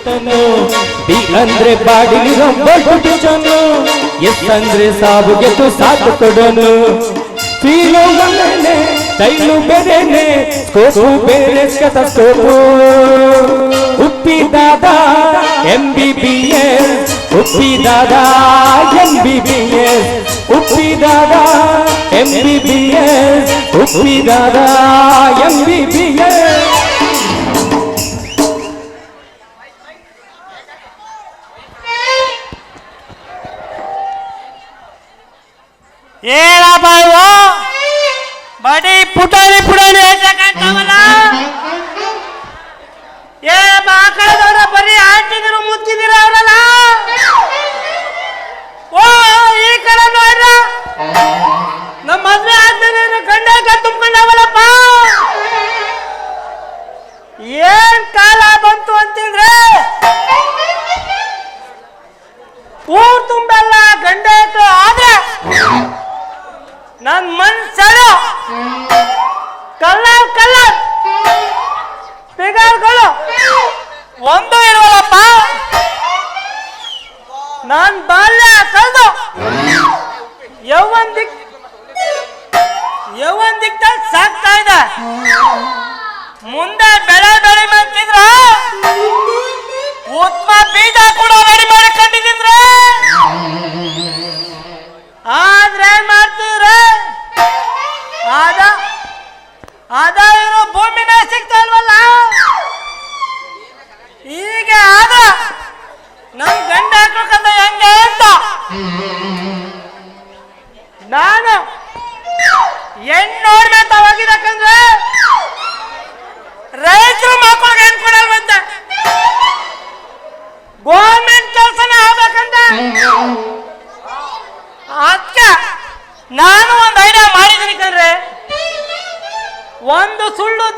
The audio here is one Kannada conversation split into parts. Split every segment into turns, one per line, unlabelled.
ಇಷ್ಟನು ಡಿ ಅಂದ್ರೆ ಬಾಡಿಲಿರೋ ಬಲ್ಟು ಎಸ್ ಅಂದ್ರೆ ತು ಸಾಥ್ ಕೊಡನು. ಫೀಲು ಒಂದೇನೆ ತೈಲು ಬೇರೆನೆ ಸ್ಕೋಪು ಬೇರೆ scope Uppi Dada M B B S Uppi Dada M B B S Uppi Dada M B B S M B B S
येला बाय हो. बडी फुटवली फुटवली यायचं काय कामाला?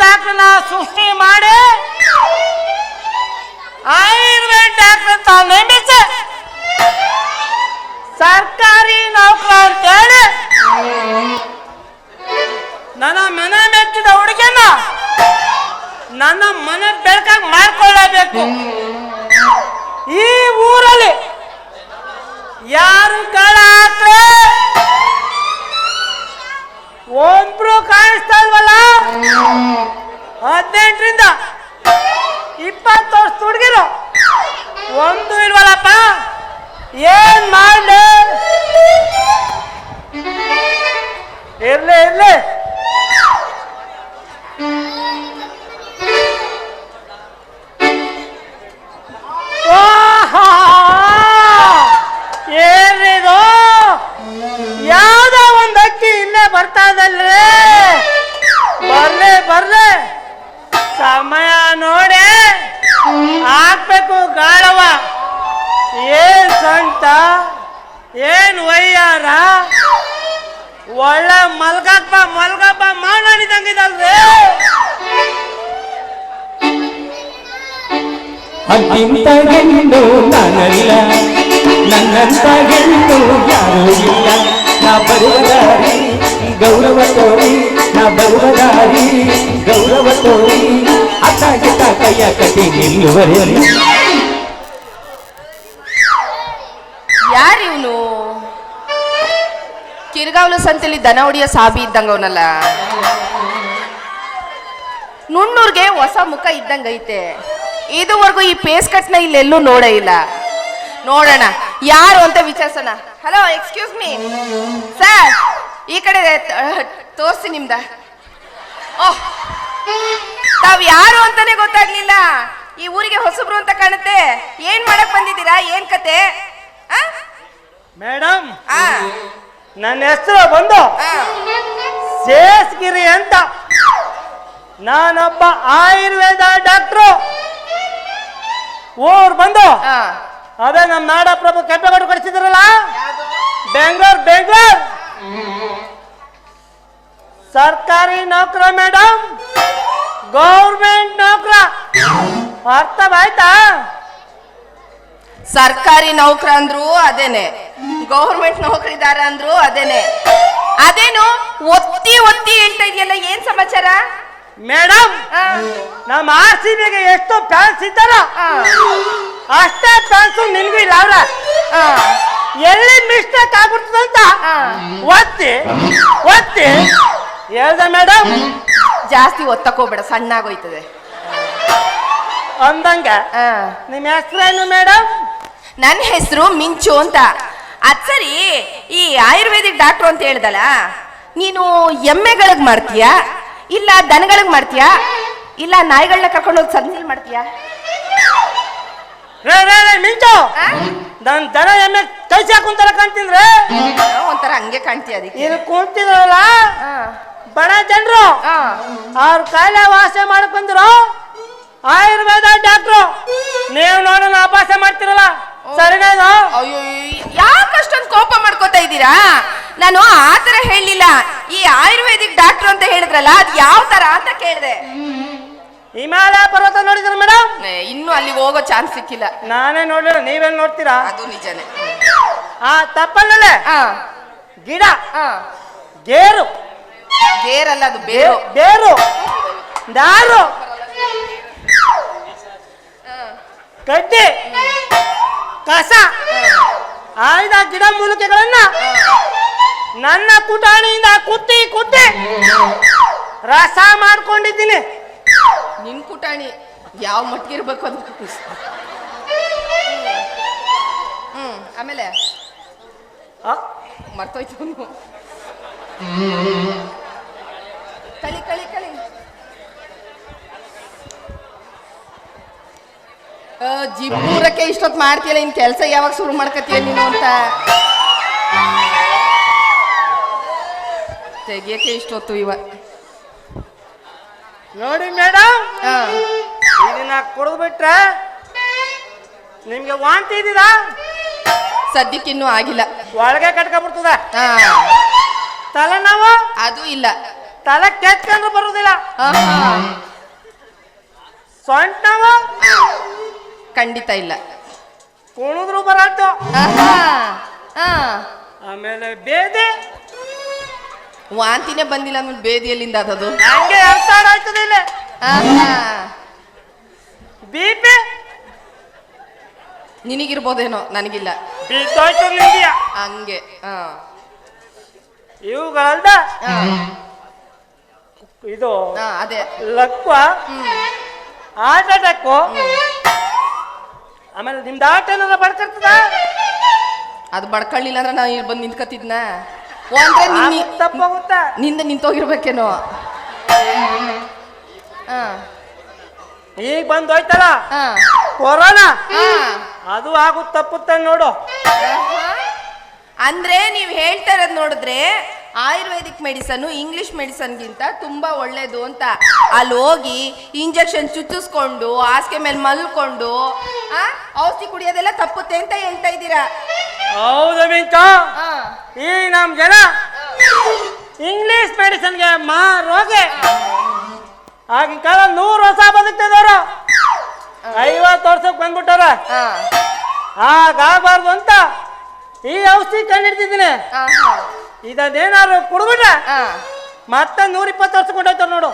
ಸುಳ್ಳು ಸೃಷ್ಟಿ ಮಾಡಿ ಆಯುರ್ವೇದ ಡಾಕ್ಟರ್ ಅಂತ ನೇಮಿಸಿ ಸರ್ಕಾರಿ ನೌಕರ ಅಂತೇಳಿ ನನ್ನ ಮನೆ ಮೆಚ್ಚಿದ ಹುಡುಗನ ನನ್ನ ಮನೆ ಬೆಳಕಾಗಿ ಮಾಡ್ಕೊಳ್ಳಬೇಕು. ಈ ಊರಲ್ಲಿ ಯಾರು ಗಳ ಒಬ್ರು ಕಾಣಿಸ್ತಾ ಇಲ್ವಲ್ಲ? ಹದಿನೆಂಟರಿಂದ ಇಪ್ಪತ್ತು ವರ್ಷ ಹುಡುಗಿರು. ಒಂದು ಇಲ್ವಲ್ಲಪ್ಪ? ಏನ್ ಮಾಡ್ಲಿ? ಇರ್ಲಿ ಇರ್ಲಿ. ಹಾಕ್ಬೇಕು ಗಾಳವ. ಏನ್ ಸಂತ? ಏನ್ ವಯ್ಯಾರ ಒಳ್ಳೆ ಮಲ್ಗಪ್ಪ ಮಲ್ಗಪ್ಪ ಮಾಡಿದಂಗಿದಲ್ರಿ
ಅಂತಿಂತ ಹೆಣ್ಣು ನಾನಲ್ಲ. ನನ್ನಂತ ಹೆಣ್ಣು ಯಾರೂ ಇಲ್ಲ. ನಾ ಬರುವ ಗೌರವ ತೋರಿ. ಬರುವ ಗೌರವ ತೋರಿ, ಅತ್ತ ಕೈಯ ಕಟ್ಟಿ ನಿಲ್ಲುವರೆಯಲ್ಲಿ
ಯಾರು ಇವನು? ಕಿರ್ಗಾವ್ಲು ಸಂತೆಲಿ ದನ ಹೊಡಿಯ ಸಾಬಿ ಇದ್ದಂಗ ಅವನಲ್ಲ ನುಣ್ಣೂರ್ಗೆ ಹೊಸ ಮುಖ ಇದ್ದಂಗ ಐತೆ. ಇದುವರೆಗೂ ಈ ಪೇಸ್ ಕಟ್ನ ಇಲ್ಲೆಲ್ಲೂ ನೋಡೇ ಇಲ್ಲ. ನೋಡೋಣ, ಯಾರು ಅಂತ ವಿಚಾರಿಸೋಣ. ಹಲೋ ಎಕ್ಸ್ಕ್ಯೂಸ್ ಮೀ ಸರ್ ಈ ಕಡೆ ತೋರ್ಸಿ ನಿಮ್ದ. ಓಹ್ ತಾವ್ ಯಾರು ಅಂತಾನೆ ಗೊತ್ತಾಗ್ಲಿಲ್ಲ. ಈ ಊರಿಗೆ ಹೊಸಬ್ರು ಅಂತ ಕಾಣುತ್ತೆ. ಏನ್ ಮಾಡಕ್ ಬಂದಿದ್ದೀರಾ? ಏನ್ ಕತೆ?
ಮೇಡಮ್
ಆ,
ನನ್ನ ಹೆಸರು ಬಂದು
ಆ.
ಶೇಷಗಿರಿ ಅಂತ. ನಾನೊಬ್ಬ ಆಯುರ್ವೇದ ಡಾಕ್ಟ್ರು. ಊರ್ ಬಂದು.
ಆ.
ಅದೇ ನಮ್ಮ ನಾಡಪ್ರಭು ಕೆಂಪೇಗೌಡ ಕೊಡಿಸಿದ್ರಲ್ಲ ಬೆಂಗಳೂರು ಬೆಂಗಳೂರು. ಸರ್ಕಾರಿ ನೌಕರ ಮೇಡಮ್ ಗೌರ್ಮೆಂಟ್ ನೌಕರ. ಅರ್ಥವಾಯ್ತಾ
ಸರ್ಕಾರಿ ನೌಕರ ಅಂದ್ರು ಅದೇನೆ. ಗೌರ್ಮೆಂಟ್ ನೌಕರಿದಾರ ಅಂದ್ರು ಅದೇನೆ. ಅದೇನು? ಒತ್ತಿ ಒತ್ತಿ ಹೇಳ್ತಾ ಇದೆಯಲ್ಲ ಏನ್ ಸಮಾಚಾರ?
ಮೇಡಮ್ ನಮ್ಮ ಆರ್ ಸಿ ಬಿಗೆ ಎಷ್ಟು ಫ್ಯಾನ್ಸ್ ಇದ್ದಾರ. ಅಷ್ಟೇ ಫ್ಯಾನ್ಸ್ ನಿನ್ಗೂ ಇಲ್ಲ ಅವ್ರ. ಎಲ್ಲಿ ಮಿಸ್ಟೇಕ್ ಆಗ್ಬಿಡ್ತದಂತ. ಒತ್ತಿ ಒತ್ತಿ. ಹೇಳ್ದೆ ಮೇಡಮ್
ಜಾಸ್ತಿ ಒತ್ತಕೋಬೇಡ ಸಣ್ಣಾಗೋಯ್ತದೆ
ಅಂದಂಗ?
ಆ.
ನಿಮ್ಮ ಹೆಸರೇನು ಮೇಡಮ್
ನನ್ನ ಹೆಸರು ಮಿಂಚು ಅಂತ. ಅದ್ ಸರಿ ಈ ಆಯುರ್ವೇದಿಕ್ ಡಾಕ್ಟ್ರು ಅಂತ ಹೇಳ್ದಲ್ಲ ನೀನು ಎಮ್ಮೆಗಳಿಗೆ ಮಾಡ್ತೀಯಾ? ಇಲ್ಲ ದನಗಳಿಗೆ ಮಾಡ್ತೀಯಾ? ಇಲ್ಲ ನಾಯಿಗಳನ್ನ ಕರ್ಕೊಂಡು ಹೋಗಿ ಸಂಜೆ ಮಾಡ್ತೀಯಾ?
ರೇ ರೇ ರೇ ಮಿಂಚು!
ಆ?
ನನ್ ದನ ಎಮ್ಮೆ ಕೈ ಕುಂತಾರ ಕಾಣ್ತಿದ್ರೆ?
ಏನೋ ಒಂಥರ ಹಂಗೆ ಕಾಣ್ತೀಯ ಅದಕ್ಕೆ.
ಏನು ಕುಂತಿದ್ರಲ್ಲ?
ಆ,
ಬಡ ಜನರು. ಅವ್ರ ಕಾಯಿಲೆ ವಾಸ ಮಾಡಕ್ ಬಂದ್ರು. ಆಯುರ್ವೇದ ಡಾಕ್ಟ್ರು. ನೀವು ನೋಡೋಣ ಅಪಾಸ ಮಾಡ್ತಿರಲ್ಲ. ಸರಿನಾ ಇದು?
ಅಯ್ಯೋ ಯಾಕೆ ಅಷ್ಟೊಂದು ಕೋಪ ಮಾಡ್ಕೋತಾ ಇದ್ದೀರಾ? ನಾನು ಆ ತರ ಹೇಳಿಲ್ಲ ಈ ಆಯುರ್ವೇದಿಕ್ ಡಾಕ್ಟ್ರು ಅಂತ ಹೇಳಿದ್ರಲ್ಲ ಅದು ಯಾವ ತರ ಅಂತ ಕೇಳಿದೆ.
ಹಿಮಾಲಯ ಪರ್ವತ ನೋಡಿದ್ರ ಮೇಡಮ್
ಇನ್ನು ಅಲ್ಲಿಗೆ ಹೋಗೋ ಚಾನ್ಸ್ ಸಿಕ್ಕಿಲ್ಲ.
ನಾನೇ ನೋಡಿಲ್ಲ ನೀವೇನ್ ನೋಡ್ತೀರಾ?
ಅದು ನಿಜನೇ.
ಆ ತಪ್ಪಲ್ಲೇ ಗಿಡ ಗೇರು.
ಬೇರಲ್ಲ ಅದು ಬೇರು.
ಬೇರು. ದಾರು. ಕಡ್ಡಿ ಕಸ. ಆಯ್ದ ಗಿಡ ಮೂಲಿಕೆಗಳನ್ನ ನನ್ನ ಕುಟಾಣಿಯಿಂದ ಕುತ್ತಿ ಕುತ್ತಿ ರಸ ಮಾಡ್ಕೊಂಡಿದ್ದೀನಿ.
ನಿನ್ ಕುಟಾಣಿ ಯಾವ ಮಟ್ಟಿಗೆ ಇರ್ಬೇಕು ಅದು ಹ್ಮ್. ಆಮೇಲೆ? ಮರ್ತೋಯ್ತು. ಕಳಿ ಕಳಿ ಕಳಿ ಜಿಬ್ಬೂರಕ್ಕೆ ಇಷ್ಟೊತ್ತು ಮಾಡ್ತೀಯಲ್ಲ ಇನ್ ಕೆಲಸ ಯಾವಾಗ ಶುರು ಮಾಡ್ಕತೀಯ ನೀನು ಅಂತ? ತೆಗಿಯಕ್ಕೆ ಇಷ್ಟೊತ್ತು ಇವ.
ನೋಡಿ ಮೇಡಮ್ ಇದನ್ನ ಕುಡಿದು ಬಿಟ್ರೆ ನಿಮ್ಗೆ ವಾಂತಿ ಇದ್ದೀರಾ
ಸದ್ಯಕ್ಕಿನ್ನೂ ಆಗಿಲ್ಲ.
ಒಳಗೆ ಕಟ್ಕೊಂಡ್ಬಿಡ್ತದ. ತಲೆನೋವು?
ಅದು ಇಲ್ಲ.
ತಲೆ ಕೆತ್ಕೊಂಡ್ರು ಬರುದಿಲ್ಲ. ಸೊಂಟವ?
ಖಂಡಿತ ಇಲ್ಲ.
ಕುಣಿದ್ರು ಬರಲ್ತು
ಆ.
ಆಮೇಲೆ ಬೇದೆ?
ವಾಂತಿನೇ ಬಂದಿಲ್ಲ ಅಂದ್ರೆ ಬೇದಿಯಲ್ಲಿಂದ ಅದದು
ಹಂಗೆ ಎಲ್ತಾಡ್ ಆಯ್ತದ ಇಲ್ಲ.
ಆಹಾ.
ಬಿ ಪಿ
ನಿನಗಿರ್ಬೋದೇನೋ ನನಗಿಲ್ಲ.
ಬಿದ್ದೋಯ್ತು
ಹಂಗೆ ಆ.
ಇವುಗಳಲ್ದ. ಇದು
ಅದೇ.
ಲಕ್ವ. ಅಟ್ಯಾಕು ಆಮೇಲೆ ನಿಮ್ದು ಆಟ ಏನಾರ ಬಡ್ಕರ್ತದ
ಅದು ಬಡ್ಕೊಳ್ಳಿಲ್ಲ ಅಂದ್ರೆ ನಾನು ಇಲ್ಲಿ ಬಂದು ನಿಂತ್ಕತ್ತಿದ್ನ. ಅಂದ್ರೆ
ತಪ್ಪಾಗುತ್ತ
ನಿಂದ ನಿಂತೋಗಿರ್ಬೇಕೇನೋ.
ಈಗ ಬಂದು ಹೋಯ್ತಲ್ಲ. ಕೊರೋನಾ. ಅದು ಆಗುತ್ತ ತಪ್ಪುತ್ತ ನೋಡು.
ಅಂದ್ರೆ ನೀವು ಹೇಳ್ತಾ ಇರೋದು ನೋಡಿದ್ರೆ ಆಯುರ್ವೇದಿಕ್ ಮೆಡಿಸನ್ ಇಂಗ್ಲಿಷ್ ಮೆಡಿಸನ್ಗಿಂತ ತುಂಬಾ ಒಳ್ಳೇದು ಅಂತ. ಅಲ್ಲಿ ಹೋಗಿ ಇಂಜೆಕ್ಷನ್ ಚುಚ್ಚಿಸ್ಕೊಂಡು ಹಾಸಿಗೆ ಮೇಲೆ ಮಲ್ಕೊಂಡು ಆ, ಔಷಧಿ ಕುಡಿಯೋದೆಲ್ಲ ತಪ್ಪುತ್ತೆ ಅಂತ ಹೇಳ್ತಾ ಇದ್ದೀರಾ?
ಹೌದು ಮಿಂಚ.
ಆ,
ಈ ನಮ್ ಜನ ಇಂಗ್ಲಿಷ್ ಮೆಡಿಸನ್ಗೆ ಮಾರೋಗೆ ಆಗಿನ ಕಾಲ ನೂರು ವರ್ಷ ಬದುಕ್ತಿದವರು ಐವತ್ತು ವರ್ಷಕ್ಕೆ ಬಂದ್ಬಿಟ್ಟಾರ
ಆ,
ಹಾಗಾಗಬಾರ್ದು ಅಂತ ಈ ಔಷಧಿ ಕಂಡಿಡ್ತಿದ್ದೀನಿ. ಕುಡ್ಬಿಟ್ರೆ
ಆ.
ಮತ್ತೆ ನೂರ ಇಪ್ಪತ್ತು ವರ್ಷ ಕೊಂಡೋಯ್ತಾರ ನೋಡು.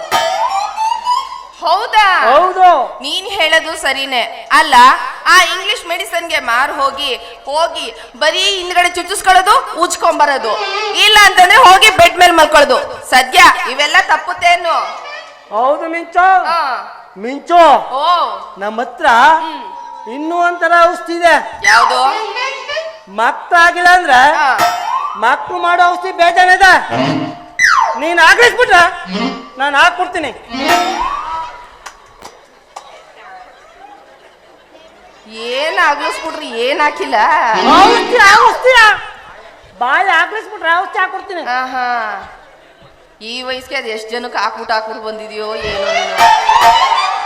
ಹೌದಾ?
ಹೌದು.
ನೀನ್ ಹೇಳೋದು ಸರಿನೇ. ಅಲ್ಲ ಆ ಇಂಗ್ಲಿಷ್ ಮೆಡಿಸನ್ಗೆ ಮಾರು ಹೋಗಿ ಹೋಗಿ ಬರೀ ಹಿಂದ್ಗಡೆ ಚುಚ್ಚಿಸ್ಕೊಳ್ಳೋದು ಉಜ್ಕೊಂಬರೋದು. ಇಲ್ಲ ಅಂತಂದ್ರೆ ಹೋಗಿ ಬೆಡ್ ಮೇಲೆ ಮಲ್ಕೊಳ್ಳೋದು. ಸದ್ಯ ಇವೆಲ್ಲ ತಪ್ಪುತ್ತೇನು
ಹೌದು ಮಿಂಚು. ಮಿಂಚೋ ನಮ್ಮ ಹತ್ರ ಇನ್ನೂ ಒಂಥರ ಔಷಧಿ ಇದೆ.
ಯಾವುದು?
ಮತ್ತಾಗಿಲ್ಲ ಅಂದ್ರೆ ಮಕ್ಕಳು ಮಾಡೋ ಔಷಧಿ ಬೇಜಾನಿದ ನೀನು ಆಗ್ಲಿಸ್ಬಿಟ್ರ ನಾನು ಹಾಕ್ಬಿಡ್ತೀನಿ
ಏನ್ ಆಗ್ಲಿಸ್ಬಿಟ್ರಿ ಏನ್ ಹಾಕಿಲ್ಲ?
ಔಷಧಿ ಔಷಧಿ. ಬಾಯಿ ಆಗ್ಲಿಸ್ಬಿಟ್ರ ಔಷಧಿ ಹಾಕ್ಬಿಡ್ತೀನಿ
ಆಹಾ. ಈ ವಯಸ್ಸಿಗೆ ಅದು ಎಷ್ಟು ಜನಕ್ಕೆ ಹಾಕ್ಬಿಟ್ಟು ಹಾಕ್ಬಿಟ್ಟು ಬಂದಿದ್ಯೋ ಏನೋ ನೀನು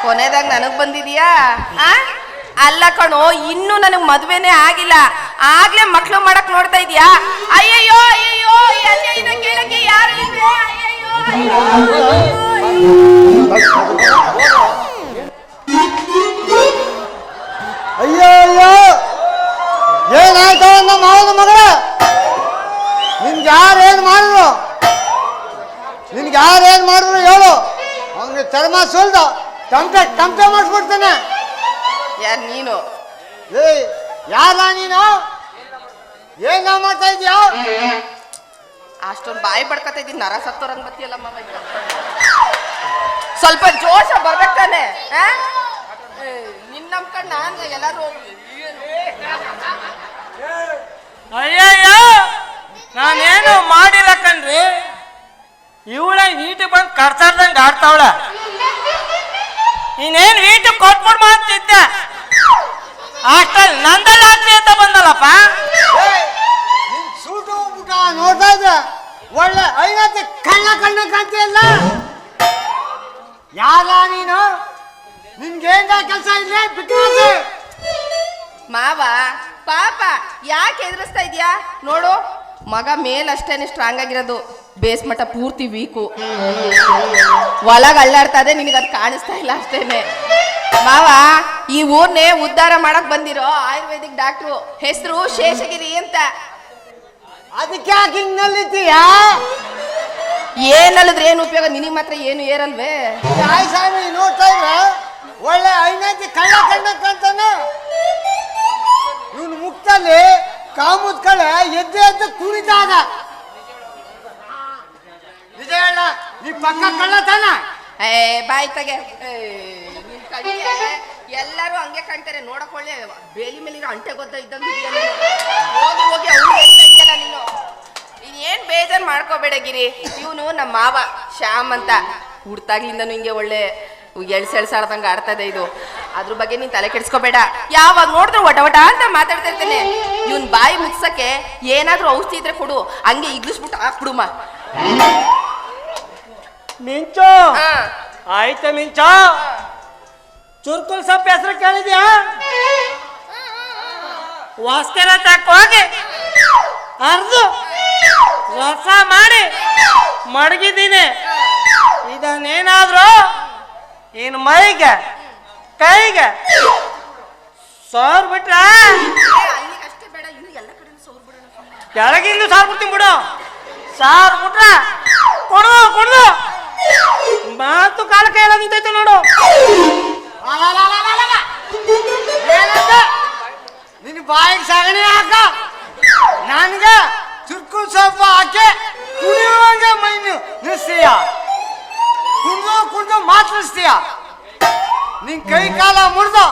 ಕೊನೆದಾಗ ನನಗೆ ಬಂದಿದ್ಯಾ? ಅಲ್ಲ ಕಣೋ ಇನ್ನೂ ನನಗೆ ಮದುವೆನೇ ಆಗಿಲ್ಲ. ಆಗ್ಲೇ ಮಕ್ಳು ಮಾಡಕ್ ನೋಡ್ತಾ ಇದೀಯಾ? ಅಯ್ಯಯ್ಯೋ ಅಯ್ಯಯ್ಯೋ ಅನ್ಯಾಯನ ಕೇಳಕ್ಕೆ ಯಾರು ಇಲ್ವೇ? ಅಯ್ಯಯ್ಯೋ
ಅಯ್ಯೋ ಅಯ್ಯೋ ಏನಾಯ್ತು ನಮ್ಮ ಮಾವನ ಮಗಳ? ನಿನ್ಗೆ ಯಾರು ಏನು ಮಾಡಿದ್ರು? ನಿನ್ಗೆ ಯಾರು ಏನು ಮಾಡಿದ್ರು ಹೇಳು. ಅವನಿಗೆ ಚರ್ಮ ಸುಲ್ದ. ಟಮಟೆ ಟಮಟೆ ಮಾಡಿಸ್ಬಿಡ್ತಾನೆ.
ಯಾರು ನೀನು?
ಏಯ್ ಯಾರ ನೀನು? ಏನ್ ಮಾಡ್ತಾ ಇದೀಯಾ
ಅಷ್ಟೊಂದು ಬಾಯಿ ಬಡ್ಕತಾ ಇದ್ದೀನಿ ನರ ಸತ್ತೋರಂಗ್ ಬತ್ತಿಯಲ್ಲ ಮಾವ ಈಗ. ಸ್ವಲ್ಪ ಜೋಶ ಬರ್ಬೇಕಾನೆ ಆ? ಏ, ನಿನ್ ನಂಬ್ಕೊಂಡ್ ನಾನ್ ಎಲ್ಲಾರು
ಅಯ್ಯಯ್ಯ ನಾನೇನು ಮಾಡಿಲ್ಲ ಕಣ್ರಿ. ಇವಳ ನೀಟಿಗೆ ಬಂದು ಕರ್ಸಾರ್ದಂಗೆ ಆಡ್ತಾವಳ. ಇನ್ನೇನು ನೀಟಿಗೆ ಕೊಟ್ಬಿಡ್ ಮಾಡ್ತಿದ್ದೆ? ಅಷ್ಟಲ್ಲಿ ನಂದಲ್ಲಿ ಆಗ್ಲಿ ಅಂತ ಬಂದಲ್ಲಪ್ಪ
ನೋಡ್ತಾ ಒಳ್ಳೆ ಐವತ್ತು ಕಣ್ಣ ಕಣ್ಣ ಕಾಣ್ತಿಯಲ್ಲ ಯಾರ ನೀನು? ನಿನ್ಗೇನ ಕೆಲಸ ಇಲ್ಲ ಬಿಟ್ಟು
ಮಾವ, ಪಾಪ, ಯಾಕೆ ಎದುರಿಸ್ತಾ ಇದೀಯಾ? ನೋಡು, ಮಗ ಮೇಲಷ್ಟೇನೆ ಸ್ಟ್ರಾಂಗ್ ಆಗಿರೋದು. ಬೇಸ್ ಮಟ್ಟ ಪೂರ್ತಿ ವೀಕು ಒಳಗೆ ಅಲ್ಲಾಡ್ತಾ ಇದೆ ನಿನಗೆ ಅದು ಕಾಣಿಸ್ತಾ ಇಲ್ಲ ಅಷ್ಟೇನೆ. ಮಾವ, ಈ ಊರ್ನೇ ಉದ್ಧಾರ ಮಾಡಕ್ ಬಂದಿರೋ ಆಯುರ್ವೇದಿಕ್ ಡಾಕ್ಟ್ರು ಹೆಸರು ಶೇಷಗಿರಿ ಅಂತ.
ಅದಕ್ಕೆ ಯಾಕೆ ಹಿಂಗ್ ನಲ್ಲಿದ್ದೀಯಾ
ಏನಲ್ಲದ್ರೆ ಏನು ಉಪಯೋಗ? ನಿನಗೆ ಮಾತ್ರ ಏನು ಏರಲ್ವೇ?
ತಾಯಿ ಸ್ವಾಮಿ ನೋಡ್ತಾ ಇದ್ರ? ಒಳ್ಳೆ ಐನಾಯ್ತಿ ಕಳ್ಳ ಕಣ್ಣ ಕಾಣ್ತಾನೆ ಇವನು ಮುಕ್ತಲ್ಲಿ ಕಾಮುದ್ ಕಳೆ ಎದ್ದು ಎದ್ದು ನಿಜ ಹೇಳ ನೀ ಪಕ್ಕ ಕಳ್ಳತಾನ
ಏ ಬಾಯ್ ತಗೆ. ಏ, ನಿನ್ ಕಣ್ಣಿಗೆ ಎಲ್ಲರೂ ಹಂಗೆ ಕಾಣ್ತಾರೆ. ನೋಡಕ್ ಒಳ್ಳೆ ಬೇಲಿ ಮೇಲಿರೋ ಅಂಟೆ ಗೊತ್ತ ಇದ್ದಂಗೆ. ಹೋಗಿ ಹೋಗಿ ಅವ್ನು ಹೇಳ್ತಾ ಇದೆಯಲ್ಲ ನೀನು ನೀನ್ ಏನ್ ಮಾಡ್ಕೋಬೇಡ ಇವನು ನಮ್ಮ ಮಾವ ಶ್ಯಾಮ್ ಅಂತ. ಹುಡ್ತಾಗ್ಲಿಂದನು ಹಿಂಗೆ ಒಳ್ಳೆ ಎಳ್ಸೆಳ್ಸಾಡ್ದಂಗೆ ಆಡ್ತಾ ಆಡ್ತದೆ ಇದು. ಅದ್ರ ಬಗ್ಗೆ ನೀನ್ ತಲೆ ಕೆಡ್ಸ್ಕೋಬೇಡ. ಯಾವಾಗ ನೋಡಿದ್ರು ವಟ ವಟ ಅಂತ ಮಾತಾಡ್ತಾ ಇರ್ತೇನೆ. ಇವನ್ ಬಾಯಿ ಮುಗ್ಸಕ್ಕೆ ಏನಾದ್ರೂ ಔಷಧಿ ಇದ್ರೆ ಕೊಡು. ಹಂಗೆ ಇಗ್ಲಿಸ್ಬಿಟ್ಟು ಹಾಕ್ಬಿಡುಮ
ಮಿಂಚು!
ಹಾ.
ಆಯ್ತ ಮಿಂಚೋ! ಚುರ್ಕುಲ್ ಸೊಪ್ಪು ಹೆಸರು ಕೇಳಿದ್ಯಾ? ವಾಸ್ಕೆರ ತಕ್ಕ ಹೋಗಿ. ಅರ್ದು. ರಸ ಮಾಡಿ ಮಡಗಿದ್ದೀನಿ. ಇದನ್ನೇನಾದ್ರು ಏನು ಮೈಗೆ ಕೈಗೆ ಸೋರ್ ಬಿಟ್ರ ಕೆಳಗಿಂದು ಸಾರ್ ಬಿಡ್ತೀನಿ ಬಿಡು. ಸಾರ್ ಬಿಟ್ರ ಕೊಡು ಕೊಡು. ಮಾತು ಕಾಲ ಕೈಲ ನಿಂತೈತೆ ನೋಡು.
ನಿನ್ನ ಬಾಯಿಗೆ ಸಗಣಿ ಹಾಕ. ನನ್ಗೆ ಚುರ್ಕು ಸೊಪ್ಪು ಹಾಕಿ ಕುಣಿಯುವಂಗೆ ಮೈನು ನಿಲ್ಲಿಸ್ತೀಯ ಕುಣಿದು ಕುಣಿದು ಮಾತರಿಸ್ತೀಯ ನಿನ್ ಕೈ ಕಾಲ ಮುರಿದು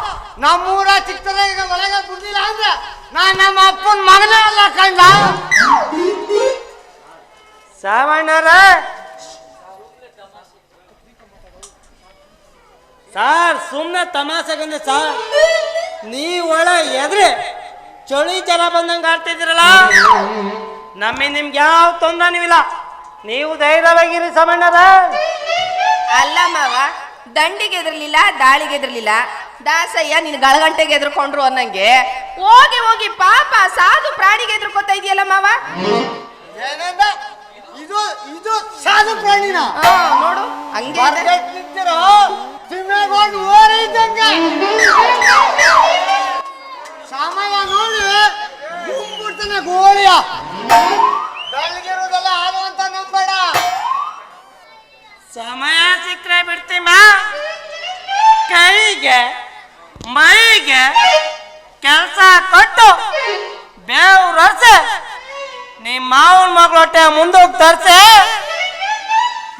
ನಮ್ಮೂರ ಚಿಕ್ಕದಾಗ ಒಳಗೆ ಬಿಡ್ಲಿಲ್ಲ ಅಂದ್ರೆ ನಾನ್ ನಮ್ಮ ಅಪ್ಪನ ಮಗನೇ ಅಲ್ಲ ಕಂಡ
ಸಾವಣ್ಣರ ಸಾರ್ ಸುಮ್ಮನೆ ತಮಾಷೆಗಂದೆ ಸಾರ್ ನೀವು ಒಳ ಎದ್ರೆ ಚಳಿ ಜನ ಬಂದಂಗೆ ಆಡ್ತಿದ್ದೀರಲ್ಲ ನಮ್ಮಿಂದ ನಿಮ್ಗೆ ಯಾವ ತೊಂದರೆನಿಲ್ಲ ನೀವು ಧೈರ್ಯವಾಗಿರಿ ಸಮಣ್ಣದ
ಅಲ್ಲ ಮಾವ ದಂಡಿಗೆ ಎದ್ರಲಿಲ್ಲ ದಾಳಿಗೆ ಎದ್ರಲಿಲ್ಲ. ದಾಸಯ್ಯ ನೀನು ಗಳಗಂಟೆಗೆ ಎದ್ರುಕೊಂಡ್ರು ಅನ್ನಂಗೆ. ಹೋಗಿ ಹೋಗಿ ಪಾಪ ಸಾಧು ಪ್ರಾಣಿಗೆ ಎದ್ರುಕೋತಾ ಇದೆಯಲ್ಲ ಮಾವ?
ಏನಂದ? ಇದು ಇದು ಸಾಧು ಪ್ರಾಣಿನ.
ಹಾ, ನೋಡು ಹಂಗೆ ಇದೆ.
ಬರ್ಗೆಟ್ ನಿಂತಿರೋ ತಿಮ್ಮೇಗೊಂಡು ಓರೆ ಇದ್ದಂಗೆ. ಸಮಯ ನೋಡಿ. ಗುಂಬಿಡ್ತಾನೆ ಗೋಳಿಯ ಬೆಳಗಿರೋದೆಲ್ಲ ಹಾಲು ಅಂತ ನಂಬೇಡ.
ಸಮಯ ಸಿಕ್ಕರೆ ಬಿಡ್ತೀಮ? ಕೈಗೆ ಮೈಗೆ ಕೆಲಸ ಕೊಟ್ಟು ಬೇವು ರಸ ನಿಮ್ಮ ಮಾವನ ಮಗಳೊಟ್ಟೆ ಮುಂದೋಗಿ ತರ್ಸೆ.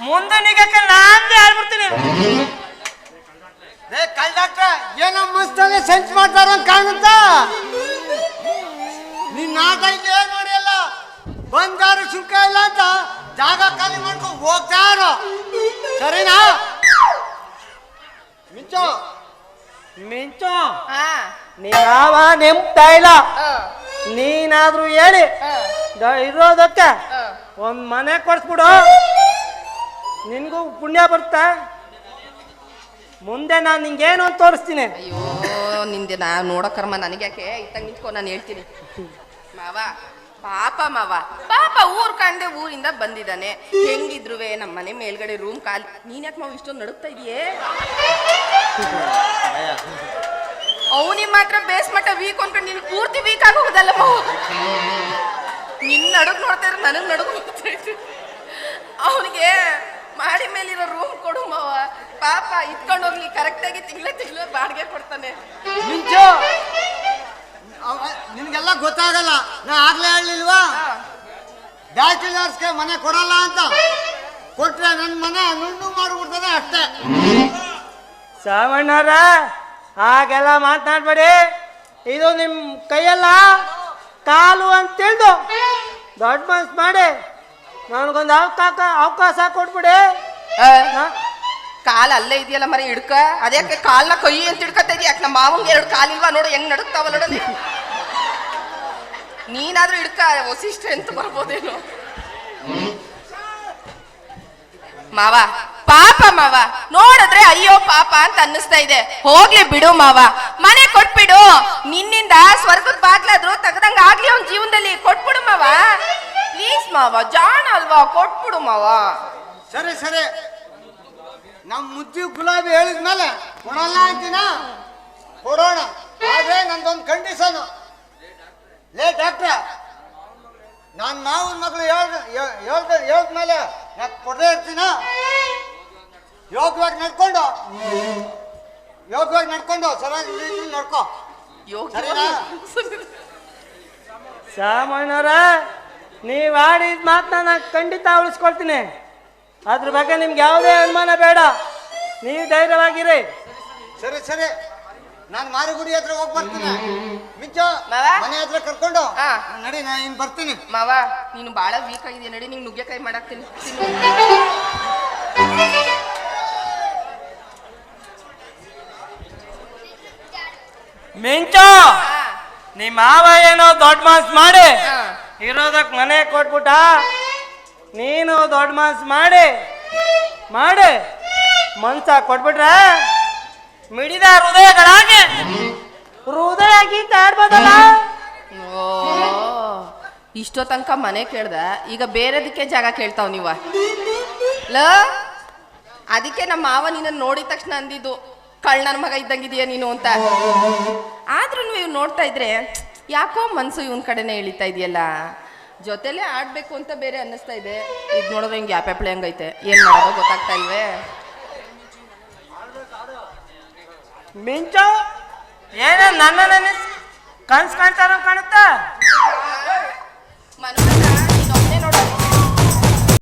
ಮುಂದೆ ನಿಗಕ್ಕೆ ನಾಂದೇ ಆಡ್ಬಿಡ್ತೀನಿ
ಏ ಕಲ್ ಡಾಕ್ಟ್ರ ಏನೋ ಮಸ್ತಲ್ಲಿ ಸೆನ್ಸ್ ಮಾಡ್ತಾರ ಕಾಣುತ್ತಾ? ನಿನ್ನ ಆಟ ಇದೆ ನೋಡಿಯಲ್ಲ ಬಂದಾರು ಸುಂಕ ಇಲ್ಲ ಅಂತ ಜಾಗ ಖಾಲಿ ಮಾಡ್ಕೊಂಡು ಹೋಗ್ತಾ ಇರೋ. ಸರಿನಾ? ಮಿಂಚು.
ಮಿಂಚು.
ಹಾ.
ನೀನಾವ ನೆಮ್ತಾ ಇಲ್ಲ. ನೀನಾದರೂ ಹೇಳಿ. ಇರೋದಕ್ಕೆ. ಒಂದ್ ಮನೆ ಕೊಡಿಸ್ಬಿಡು. ನಿನ್ಗೂ ಪುಣ್ಯ ಬರುತ್ತಾ? ಮುಂದೆ ನಾನು ನಿಂಗೇನು ಅಂತ ತೋರಿಸ್ತೀನಿ.
ಅಯ್ಯೋ. ನಿಂದೆ, ನಾ ನೋಡೋ ಕರ್ಮ ನನಗೆ ಯಾಕೆ? ಇತ್ತಂಗ ನಿಂತ್ಕೊ, ನಾನು ಹೇಳ್ತೀನಿ. ಮಾವ, ಪಾಪ ಮಾವ. ಪಾಪ ಊರ್ ಕಂಡೆ ಊರಿಂದ ಬಂದಿದ್ದಾನೆ. ಹೆಂಗಿದ್ರುವೆ ನಮ್ಮ ಮನೆ ಮೇಲ್ಗಡೆ ರೂಮ್ ಖಾಲಿ. ನೀನ್ ಯಾಕೆ ಮಾವ ಇಷ್ಟೊಂದು ನಡುಕ್ತಾ ಇದೆಯೇ? ಅವನಿಗೆ ಮಾತ್ರ ಬೇಸ್ ಮಟ್ಟ ವೀಕ್ ಅನ್ಕೊಂಡು ನೀನು ಪೂರ್ತಿ ವೀಕ್ ಆಗೋದಲ್ಲ ಮಾವ. ನಿನ್ನ ನಡುಗ್ ನೋಡ್ತಾ ಇದ್ರೆ ನನಗ್ ನಡುಗ್ ನೋಡ್ತಾ ಇತ್ತು ಅವನಿಗೆ ಮಾಡಿ ಮೇಲಿರೋ ರೂಮ್ ಕೊಡು ಮಾವ ಪಾಪ ಇಟ್ಕೊಂಡು ಹೋಗ್ಲಿ ಕರೆಕ್ಟಾಗಿ ತಿಂಗಳ ತಿಂಗಳ ಬಾಡಿಗೆ ಕೊಡ್ತಾನೆ.
ಮಿಂಚು ಗೊತ್ತಾಗಲ್ಲ ನಾ ಆಗ್ಲೇ ಹೇಳಲಿಲ್ವಾ ಬ್ಯಾಚುಲರ್ಸ್ಗೆ ಮನೆ ಕೊಡಲ್ಲ ಅಂತ. ಕೊಟ್ರೆ ನನ್ನ ಮನೆ ನುಣ್ಣು ಮಾಡ್ಬಿಡ್ತದೆ ಅಷ್ಟೇ.
ಸಾವಣ್ಣರ ಹಾಗೆಲ್ಲ ಮಾತನಾಡ್ಬೇಡಿ. ಇದು ನಿಮ್ಮ ಕೈಯಲ್ಲ? ಕಾಲು ಅಂತ ತಿಳಿದು ದೊಡ್ಡ ಮನ್ಸು ಮಾಡಿ ನನಗೊಂದು ಅವಕಾಶ ಅವಕಾಶ ಕೊಟ್ಬಿಡಿ.
ಕಾಲ ಅಲ್ಲೇ ಇದೆಯಲ್ಲ ಮರಿ ಹಿಡ್ಕ? ಅದ್ಯಾಕೆ ಕಾಲ್ನ ಕೈ ಅಂತ ಹಿಡ್ಕತ್ತ ಯಾಕೆ ನಮ್ಮ ಮಾವಂಗೆ ಎರಡು ಕಾಲಿಲ್ವಾ ನೋಡು, ಹೆಂಗ್ ನಡುಕ್ತಾವಲ್ಲ ನೋಡಲಿ ನೀನಾದ್ರೂ ಹಿಡ್ಕ ವಸಿಷ್ಠ ಅಂತ ಬರ್ಬೋದೇನು. ಮಾವ, ಪಾಪ ಮಾವ, ನೋಡಿದ್ರೆ ಅಯ್ಯೋ ಪಾಪ ಅಂತ ಅನ್ನಿಸ್ತಾ ಇದೆ. ಹೋಗ್ಲಿ ಬಿಡು ಮಾವ, ಮನೆ ಕೊಟ್ಬಿಡು. ನಿನ್ನಿಂದ ಸ್ವರ್ಗದ ಬಾಗ್ಲಾದ್ರು ತೆಗ್ದಂಗ ಆಗ್ಲಿ ಅವ್ನ ಜೀವನದಲ್ಲಿ. ಕೊಟ್ಬಿಡು ಮಾವ. ಪ್ಲೀಸ್ ಮಾವ, ಜಾಣ ಅಲ್ವಾ, ಕೊಟ್ಬಿಡು ಮಾವ.
ಸರಿ ಸರಿ. ನಮ್ಮ ಮುದ್ದಿ ಗುಲಾಬಿ ಹೇಳಿದ್ಮೇಲೆ ಕೊಡಲ್ಲ ಅಂತೀನ? ಕೊಡೋಣ. ಆದ್ರೆ ನಂದೊಂದು ಕಂಡೀಷನ್ ಲೇ ಡಾಕ್ಟ್ರ ನಾನು ಮಾವನ ಮಗಳು ಹೇಳ್ದ ಹೇಳ್ದ ಹೇಳಿದ್ಮೇಲೆ ನಾನು ಕೊಡದೇ ಇರ್ತೀನ? ಯೋಗವಾಗಿ ನಡ್ಕೊಂಡು. ಯೋಗವಾಗಿ ನಡ್ಕೊಂಡು. ಸರಿಯಾಗಿ ನಡ್ಕೋ. ಸರಿನಾ?
ಸಾಮಣ್ಣವ್ರ ನೀವು ಆಡಿದ ಮಾತನ್ನ ನಾನು ಖಂಡಿತ ಉಳಿಸ್ಕೊಳ್ತೀನಿ ಅದ್ರ ಬಗ್ಗೆ ನಿಮ್ಗೆ ಯಾವುದೇ ಅನುಮಾನ ಬೇಡ. ನೀವು ಧೈರ್ಯವಾಗಿರಿ.
ಸರಿ ಸರಿ. ನಾನು ಮಾರಿಗುಡಿ ಹತ್ರ ಹೋಗಿ ಬರ್ತೀನಿ. ಮಿಂಚು
ಮಾವ?
ಮನೆ ಹತ್ರ ಕರ್ಕೊಂಡು
ಹಾ.
ನಡಿ ನಾನು ಇನ್ ಬರ್ತೀನಿ.
ಮಾವ ನೀನು ಬಹಳ ವೀಕ್ ಆಗಿದೆ ನಡಿ ನಿಂಗೆ ನುಗ್ಗೆಕಾಯಿ ಮಾಡಾಕ್ತೀನಿ ತಿನ್ನು.
ಮಿಂಚು!
ಹಾ,
ನಿಮ್ಮ ಮಾವ ಏನೋ ದೊಡ್ಡ ಮಾಸ್ ಮಾಡಿ
ಹಾ.
ಇರೋದಕ್ ಮನೆ ಕೊಟ್ಬಿಟ್ಟ? ನೀನು ದೊಡ್ಡ ಮನಸ್ಸು ಮಾಡಿ. ಮಾಡಿ. ಮನ್ಸ ಕೊಟ್ಬಿಟ್ರ ಮಿಡಿದ ಹೃದಯಗಳಾಗಿ. ಹೃದಯ ಗೀತ ಆಡ್ಬೋದಲ್ಲ?
ಇಷ್ಟೋ ತನಕ ಮನೆ ಕೇಳ್ದ. ಈಗ ಬೇರೆದಕ್ಕೆ ಜಾಗ ಕೇಳ್ತಾವ್ ನೀವ. ಲ, ಅದಕ್ಕೆ ನಮ್ಮ ಮಾವ ನಿನ್ನ ನೋಡಿದ ತಕ್ಷಣ ಅಂದಿದ್ದು, ಕಳ್ಳನ ಮಗ ಇದ್ದಂಗಿದೀಯ ನೀನು ಅಂತ. ಆದ್ರೂ ಇವ್ ನೋಡ್ತಾ ಇದ್ರೆ, ಯಾಕೋ ಮನ್ಸು ಇವನ್ ಕಡೆನೆ ಇಳಿತಾ ಇದೆಯಲ್ಲ. ಜೊತೆಲೇ ಆಡಬೇಕು ಅಂತ ಬೇರೆ ಅನ್ನಿಸ್ತಾ ಇದೆ. ಇದು ನೋಡಿದ್ರೆ ಹಿಂಗೆ ಯಾಪ್ಯಾಪ್ಲೆ ಹಂಗೈತೆ. ಏನು ಮಾಡೋದು ಗೊತ್ತಾಗ್ತಾ ಇಲ್ವೇ?
ಮಿಂಚು! ಏನ ನನ್ನ ಕನ್ಸ್ ಕಾಣ್ತಾರ ಕಾಣುತ್ತಾ? ಮನೋ